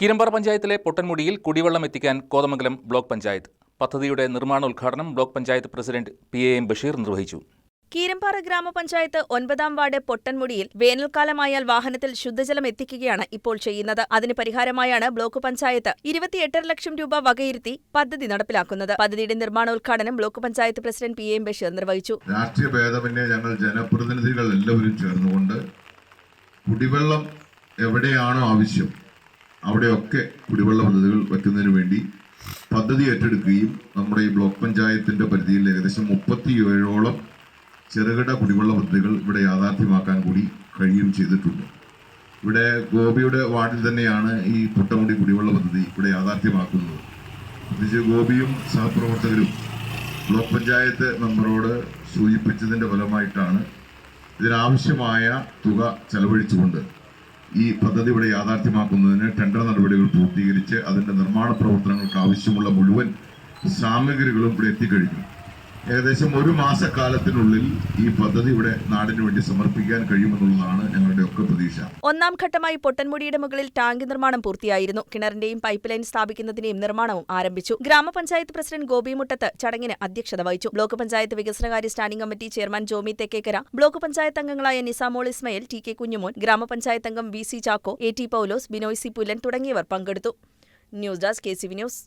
കീരമ്പാറ പഞ്ചായത്തിലെ പൊട്ടൻമുടിയിൽ കുടിവെള്ളം എത്തിക്കാൻ കോതമംഗലം ബ്ലോക്ക് പഞ്ചായത്ത്. പദ്ധതിയുടെ നിർമ്മാണോദ്ഘാടനം block panchayat president P A M Basheer നിർവഹിച്ചു. കീരമ്പാറ ഗ്രാമപഞ്ചായത്ത് ഒൻപതാം വാർഡ് പൊട്ടൻമുടിയിൽ വേനൽക്കാലമായാൽ വാഹനത്തിൽ ശുദ്ധജലം എത്തിക്കുകയാണ് ഇപ്പോൾ ചെയ്യുന്നത്. അതിന് പരിഹാരമായാണ് ബ്ലോക്ക് പഞ്ചായത്ത് ഇരുപത്തിയെട്ടര ലക്ഷം രൂപ വകയിരുത്തി പദ്ധതി നടപ്പിലാക്കുന്നത്. പദ്ധതിയുടെ നിർമ്മാണോദ്ഘാടനം block panchayat president P M Basheer നിർവഹിച്ചു. രാഷ്ട്രീയ ഭേദമന്യേ ഞങ്ങൾ ജനപ്രതിനിധികൾ എല്ലാവരും ചേർന്നുകൊണ്ട് കുടിവെള്ളം എവിടെയാണോ ആവശ്യം അവിടെയൊക്കെ കുടിവെള്ള പദ്ധതികൾ വയ്ക്കുന്നതിന് വേണ്ടി പദ്ധതി ഏറ്റെടുക്കുകയും നമ്മുടെ ഈ ബ്ലോക്ക് പഞ്ചായത്തിന്റെ പരിധിയിൽ ഏകദേശം മുപ്പത്തിയേഴോളം ചെറുകിട കുടിവെള്ള പദ്ധതികൾ ഇവിടെ യാഥാർത്ഥ്യമാക്കാൻ കൂടി കഴിയുകയും ചെയ്തിട്ടുണ്ട്. ഇവിടെ ഗോപിയുടെ വാർഡിൽ തന്നെയാണ് ഈ പുട്ടമുടി കുടിവെള്ള പദ്ധതി ഇവിടെ യാഥാർത്ഥ്യമാക്കുന്നത്. പ്രത്യേകിച്ച് ഗോപിയും സഹപ്രവർത്തകരും ബ്ലോക്ക് പഞ്ചായത്ത് മെമ്പറോട് സൂചിപ്പിച്ചതിന്റെ ഫലമായിട്ടാണ് ഇതിനാവശ്യമായ തുക ചെലവഴിച്ചുകൊണ്ട് ഈ പദ്ധതി ഇവിടെ യാഥാർത്ഥ്യമാക്കുന്നതിന് ടെൻഡർ നടപടികൾ പൂർത്തീകരിച്ച് അതിന്റെ നിർമ്മാണ പ്രവർത്തനങ്ങൾക്ക് ആവശ്യമുള്ള മുഴുവൻ സാമഗ്രികളും ഇവിടെ എത്തിക്കഴിഞ്ഞു. ഏകദേശം ഒരു മാസക്കാലത്തിനുള്ളിൽ ഈ പദ്ധതി ഇവിടെ നാടിന് വേണ്ടി സമർപ്പിക്കാൻ കഴിയുമെന്നുള്ളതാണ് ഞങ്ങളുടെ ഒക്കെ പ്രതീക്ഷ. ഒന്നാം ഘട്ടമായി പൊട്ടൻമുടിയുടെ മുകളിൽ ടാങ്ക് നിർമ്മാണം പൂർത്തിയായിരുന്നു. കിണറിന്റെയും പൈപ്പ് ലൈൻ സ്ഥാപിക്കുന്നതിന്റെയും നിർമ്മാണവും ആരംഭിച്ചു. ഗ്രാമപഞ്ചായത്ത് പ്രസിഡന്റ് ഗോപിമുട്ടത്ത് ചടങ്ങിന് അധ്യക്ഷത വഹിച്ചു. ബ്ലോക്ക് പഞ്ചായത്ത് വികസനകാര്യ standing committee chairman Jomy Thekkekkara block panchayat അംഗങ്ങളായ നിസാമോൾ ഇസ്മയിൽ ടി കെ കുഞ്ഞുമോൻ ഗ്രാമപഞ്ചായത്ത് അംഗം V C Chacko A T Paulose Binoy C Pulan തുടങ്ങിയവർ പങ്കെടുത്തു. News desk K C V news.